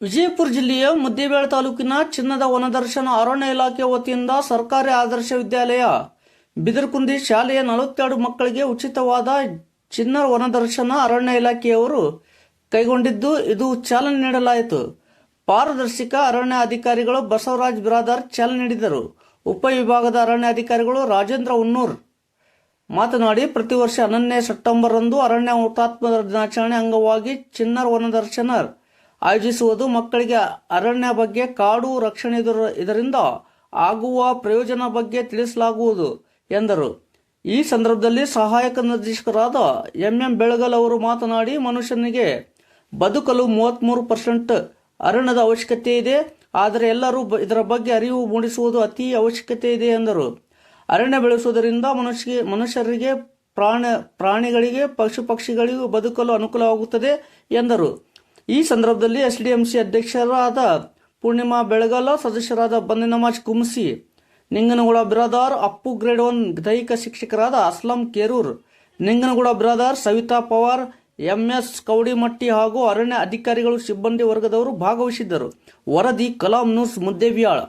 ವಿಜಯಪುರ ಜಿಲ್ಲೆಯ ಮುದ್ದೇಬೇಳ ತಾಲೂಕಿನ ಚಿನ್ನದ ವನದರ್ಶನ ಅರಣ್ಯ ಇಲಾಖೆ ವತಿಯಿಂದ ಸರ್ಕಾರಿ ಆದರ್ಶ ವಿದ್ಯಾಲಯ ಬಿದರ್ಕುಂದಿ ಶಾಲೆಯ ನಲವತ್ತೆರಡು ಮಕ್ಕಳಿಗೆ ಉಚಿತವಾದ ಚಿನ್ನ ವನದರ್ಶನ ಅರಣ್ಯ ಇಲಾಖೆಯವರು ಕೈಗೊಂಡಿದ್ದು ಇದು ಚಾಲನೆ ನೀಡಲಾಯಿತು. ಪಾರದರ್ಶಕ ಅರಣ್ಯ ಅಧಿಕಾರಿಗಳು ಬಸವರಾಜ್ ಬಿರಾದಾರ್ ಚಾಲನೆ ನೀಡಿದರು. ಉಪವಿಭಾಗದ ಅರಣ್ಯ ಅಧಿಕಾರಿಗಳು ರಾಜೇಂದ್ರ ಉನ್ನೂರ್ ಮಾತನಾಡಿ, ಪ್ರತಿ ವರ್ಷ ಹನ್ನೊಂದನೇ ಸೆಪ್ಟೆಂಬರ್ ರಂದು ಅರಣ್ಯ ಹುತಾತ್ಮರ ದಿನಾಚರಣೆ ಅಂಗವಾಗಿ ಚಿನ್ನರ್ ವನದರ್ಶನ ಆಯೋಜಿಸುವುದು ಮಕ್ಕಳಿಗೆ ಅರಣ್ಯ ಬಗ್ಗೆ ಕಾಡು ರಕ್ಷಣೆ ಇದರ- ಇದರಿಂದ ಆಗುವ ಪ್ರಯೋಜನ ಬಗ್ಗೆ ತಿಳಿಸಲಾಗುವುದು, ಎಂದರು. ಈ ಸಂದರ್ಭದಲ್ಲಿ ಸಹಾಯಕ ನಿರ್ದೇಶಕರಾದ ಎಂಎಂ ಬೆಳಗಲ್ ಅವರು ಮಾತನಾಡಿ, ಮನುಷ್ಯನಿಗೆ ಬದುಕಲು ಮೂವತ್ತ್ಮೂರು ಪರ್ಸೆಂಟ್ ಅರಣ್ಯದ ಅವಶ್ಯಕತೆ ಇದೆ, ಆದರೆ ಎಲ್ಲರೂ ಇದರ ಬಗ್ಗೆ ಅರಿವು ಮೂಡಿಸುವುದು ಅತಿ ಅವಶ್ಯಕತೆ ಇದೆ, ಎಂದರು. ಅರಣ್ಯ ಬೆಳೆಸುವುದರಿಂದ ಮನುಷ್ಯ ಮನುಷ್ಯರಿಗೆ ಪ್ರಾಣ ಪ್ರಾಣಿಗಳಿಗೆ, ಪಶು ಪಕ್ಷಿಗಳಿಗೂ ಬದುಕಲು ಅನುಕೂಲವಾಗುತ್ತದೆ, ಎಂದರು. ಈ ಸಂದರ್ಭದಲ್ಲಿ ಎಸ್ ಡಿ ಎಂ ಸಿ ಅಧ್ಯಕ್ಷರಾದ ಪೂರ್ಣಿಮಾ ಬೆಳಗಲ, ಸದಸ್ಯರಾದ ಬಂದಿನಮಾಜ್ ಕುಮ್ಸಿ ನಿಂಗನಗೌಡ ಬಿರಾದಾರ್, ಅಪ್ಪು ಗ್ರೇಡ್ ಒನ್ ದೈಹಿಕ ಶಿಕ್ಷಕರಾದ ಅಸ್ಲಂ ಕೇರೂರ್ ನಿಂಗನಗೌಡ ಬಿರಾದಾರ್ ಸವಿತಾ ಪವಾರ್, ಎಂಎಸ್ ಕೌಡಿಮಟ್ಟಿ ಹಾಗೂ ಅರಣ್ಯ ಅಧಿಕಾರಿಗಳು ಸಿಬ್ಬಂದಿ ವರ್ಗದವರು ಭಾಗವಹಿಸಿದ್ದರು. ವರದಿ ಕಲಾಂ ನ್ಯೂಸ್ ಮುದ್ದೇಬಿಯಾಳ